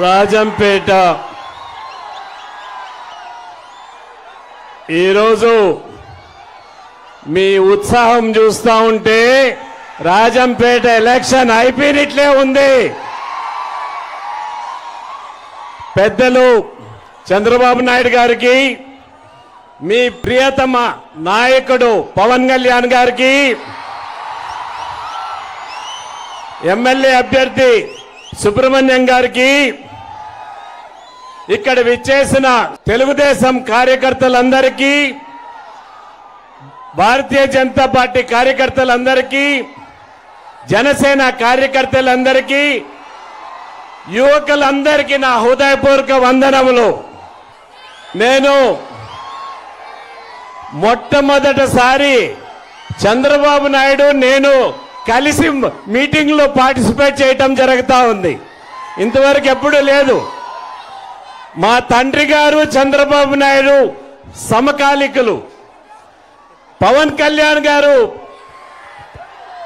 రాజంపేట. ఈరోజు మీ ఉత్సాహం చూస్తా ఉంటే రాజంపేట ఎలక్షన్ అయిపోయినట్లే ఉంది. పెద్దలు చంద్రబాబు నాయుడు గారికి మీ ప్రియతమ నాయకుడు పవన్ కళ్యాణ్ గారికి ఎమ్మెల్యే అభ్యర్థి సుబ్రహ్మణ్యం గారికి ఇక్కడ విచ్చేసిన తెలుగుదేశం కార్యకర్తలందరికీ భారతీయ జనతా పార్టీ కార్యకర్తలందరికీ జనసేన కార్యకర్తలందరికీ యువకులందరికీ నా హృదయపూర్వక వందనములు. నేను మొట్టమొదటిసారి చంద్రబాబు నాయుడు నేను కలిసి మీటింగ్లో పార్టిసిపేట్ చేయటం జరుగుతూ ఉంది. ఇంతవరకు ఎప్పుడూ లేదు. మా తండ్రి గారు చంద్రబాబు నాయుడు సమకాలికులు. పవన్ కళ్యాణ్ గారు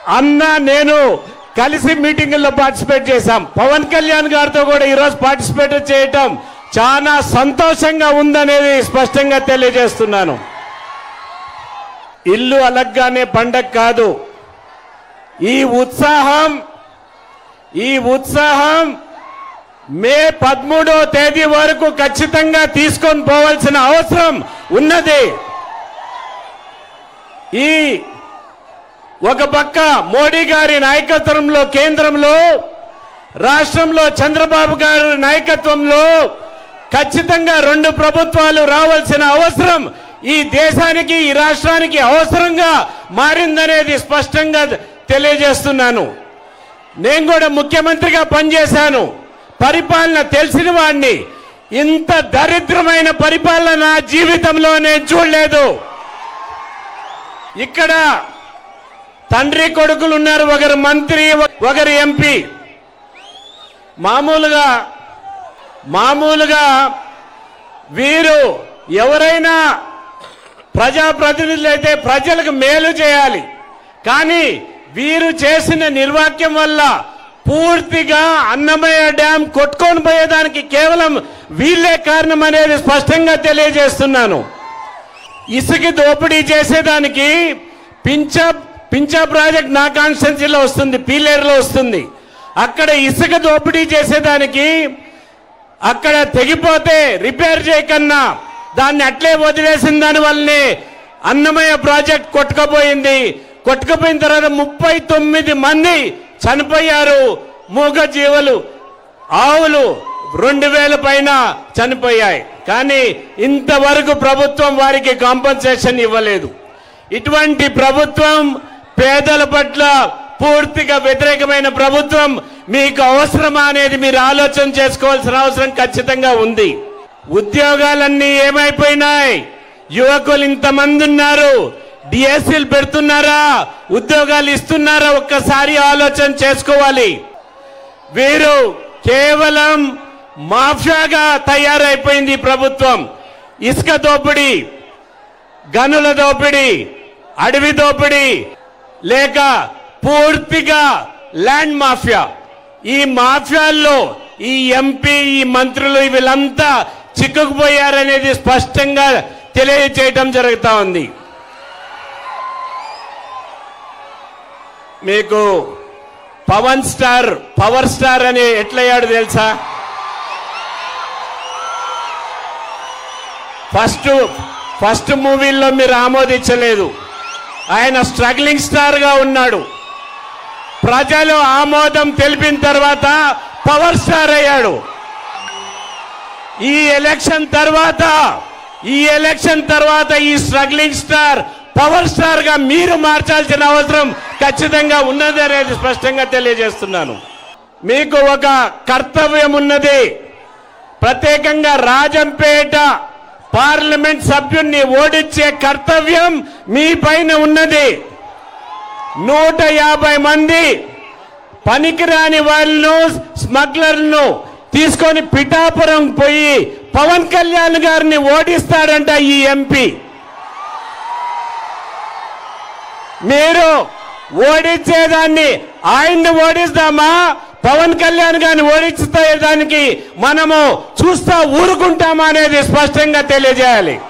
అన్న నేను కలిసి మీటింగుల్లో పార్టిసిపేట్ చేశాం. పవన్ కళ్యాణ్ గారితో కూడా ఈరోజు పార్టిసిపేట్ చేయటం చాలా సంతోషంగా ఉందనేది స్పష్టంగా తెలియజేస్తున్నాను. ఇల్లు అలగ్గానే పండగ కాదు. ఈ ఉత్సాహం ఈ ఉత్సాహం మే పదమూడో తేదీ వరకు ఖచ్చితంగా తీసుకొని పోవాల్సిన అవసరం ఉన్నది. ఈ ఒక పక్క మోడీ గారి నాయకత్వంలో కేంద్రంలో రాష్ట్రంలో చంద్రబాబు గారి నాయకత్వంలో ఖచ్చితంగా రెండు ప్రభుత్వాలు రావాల్సిన అవసరం ఈ దేశానికి ఈ రాష్ట్రానికి అవసరంగా మారిందనేది స్పష్టంగా తెలియజేస్తున్నాను. నేను కూడా ముఖ్యమంత్రిగా పనిచేశాను. పరిపాలన తెలిసిన వాడిని ఇంత దరిద్రమైన పరిపాలన నా జీవితంలో నేను చూడలేదు. ఇక్కడ తండ్రి కొడుకులు ఉన్నారు ఒకరు మంత్రి ఒకరు ఎంపీ. మామూలుగా మామూలుగా వీరు ఎవరైనా ప్రజాప్రతినిధులు అయితే ప్రజలకు మేలు చేయాలి. కానీ వీరు చేసిన నిర్వాక్యం వల్ల పూర్తిగా అన్నమయ్య డ్యాం కొట్టుకొని పోయేదానికి కేవలం వీళ్ళే కారణం అనేది స్పష్టంగా తెలియజేస్తున్నాను. ఇసుక దోపిడీ చేసేదానికి పించా పించా ప్రాజెక్ట్ నా వస్తుంది పీలేరులో వస్తుంది. అక్కడ ఇసుక దోపిడీ చేసేదానికి అక్కడ తెగిపోతే రిపేర్ చేయకన్నా దాన్ని అట్లే వదిలేసిన దాని వల్లనే అన్నమయ్య ప్రాజెక్ట్ కొట్టుకపోయింది. కొట్టుకుపోయిన తర్వాత ముప్పై తొమ్మిది మంది చనిపోయారు. మూగ జీవులు ఆవులు రెండు వేల పైన చనిపోయాయి. కానీ ఇంతవరకు ప్రభుత్వం వారికి కాంపన్సేషన్ ఇవ్వలేదు. ఇటువంటి ప్రభుత్వం పేదల పట్ల పూర్తిగా వ్యతిరేకమైన ప్రభుత్వం మీకు అవసరమా అనేది మీరు ఆలోచన చేసుకోవాల్సిన అవసరం ఖచ్చితంగా ఉంది. ఉద్యోగాలన్నీ ఏమైపోయినాయి? యువకులు ఇంతమంది ఉన్నారు. డిఎస్సీలు పెడుతున్నారా? ఉద్యోగాలు ఇస్తున్నారా? ఒక్కసారి ఆలోచన చేసుకోవాలి. వీరు కేవలం మాఫియాగా తయారైపోయింది ప్రభుత్వం. ఇసుక దోపిడీ గనుల దోపిడీ అడవి దోపిడీ లేక పూర్తిగా ల్యాండ్ మాఫియా. ఈ మాఫియాల్లో ఈ ఎంపీ ఈ మంత్రులు వీళ్ళంతా చిక్కుకుపోయారనేది స్పష్టంగా తెలియజేయటం జరుగుతా ఉంది. మీకు పవన్ స్టార్ పవర్ స్టార్ అని ఎట్లయ్యాడు తెలుసా? ఫస్ట్ ఫస్ట్ మూవీల్లో మీరు ఆమోదించలేదు. ఆయన స్ట్రగ్లింగ్ స్టార్గా ఉన్నాడు. ప్రజలు ఆమోదం తెలిపిన తర్వాత పవర్ స్టార్ అయ్యాడు. ఈ ఎలక్షన్ తర్వాత ఈ ఎలక్షన్ తర్వాత ఈ స్ట్రగ్లింగ్ స్టార్ పవర్ స్టార్గా మీరు మార్చాల్సిన అవసరం ఖచ్చితంగా ఉన్నది అనేది స్పష్టంగా తెలియజేస్తున్నాను. మీకు ఒక కర్తవ్యం ఉన్నది. ప్రత్యేకంగా రాజంపేట పార్లమెంట్ సభ్యుణ్ణి ఓడించే కర్తవ్యం మీ పైన ఉన్నది. నూట యాభై మంది పనికిరాని వాళ్ళను స్మగ్లర్లను తీసుకొని పిఠాపురం పోయి పవన్ కళ్యాణ్ గారిని ఓడిస్తాడంట ఈ ఎంపీ. మీరు ఓడించేదాన్ని ఆయన్ని ఓడిస్తామా? పవన్ కళ్యాణ్ గారిని ఓడించే దానికి మనము చూస్తా ఊరుకుంటామా అనేది స్పష్టంగా తెలియజేయాలి.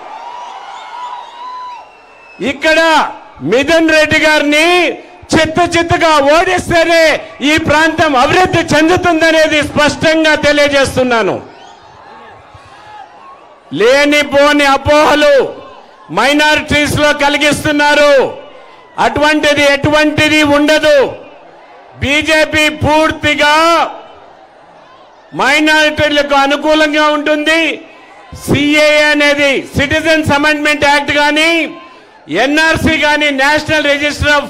ఇక్కడ మిథున్ రెడ్డి గారిని చిత్త చిత్తగా ఓడిస్తేనే ఈ ప్రాంతం అభివృద్ధి చెందుతుందనేది స్పష్టంగా తెలియజేస్తున్నాను. లేనిపోని అపోహలు మైనారిటీస్లో కలిగిస్తున్నారు. అటువంటిది ఎటువంటిది ఉండదు. బీజేపీ పూర్తిగా మైనారిటీలకు అనుకూలంగా ఉంటుంది. సిఏఏ అనేది సిటిజన్స్ అమెండ్మెంట్ యాక్ట్ కానీ ఎన్ఆర్సి కానీ నేషనల్ రిజిస్టర్ ఆఫ్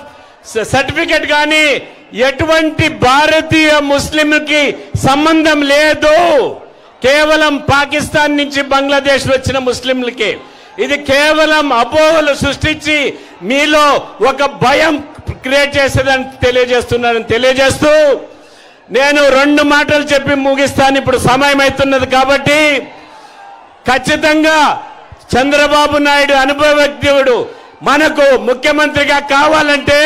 సర్టిఫికెట్ కానీ ఎటువంటి భారతీయ ముస్లింకి సంబంధం లేదు. కేవలం పాకిస్తాన్ నుంచి బంగ్లాదేశ్ వచ్చిన ముస్లింలకి. ఇది కేవలం అపోహలు సృష్టించి మీలో ఒక భయం క్రియేట్ చేసేదని తెలియజేస్తున్నానని తెలియజేస్తూ నేను రెండు మాటలు చెప్పి ముగిస్తాను. ఇప్పుడు సమయం అవుతున్నది కాబట్టి ఖచ్చితంగా చంద్రబాబు నాయుడు అనుభవజ్ఞుడు మనకు ముఖ్యమంత్రిగా కావాలంటే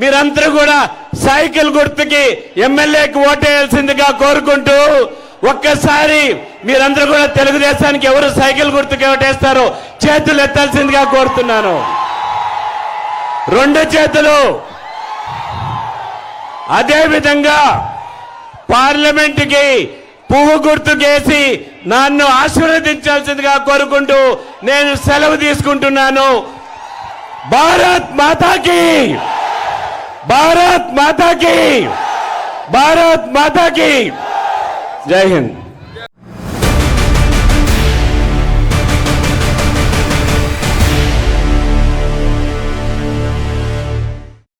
మీరందరూ కూడా సైకిల్ గుర్తుకి ఎమ్మెల్యేకి ఓటేయాల్సిందిగా కోరుకుంటూ ఒక్కసారి మీరందరూ కూడా తెలుగుదేశానికి ఎవరు సైకిల్ గుర్తుకి ఓటేస్తారో చేతులు ఎత్తాల్సిందిగా కోరుతున్నాను. రెండు చేతులు. అదేవిధంగా పార్లమెంటుకి పువ్వు గుర్తుకేసి నన్ను ఆశీర్వదించాల్సిందిగా కోరుకుంటూ నేను సెలవు తీసుకుంటున్నాను. భారత్ మాతాకి! భారత్ మాతాకి! భారత్ మాతాకి! జై హింద్.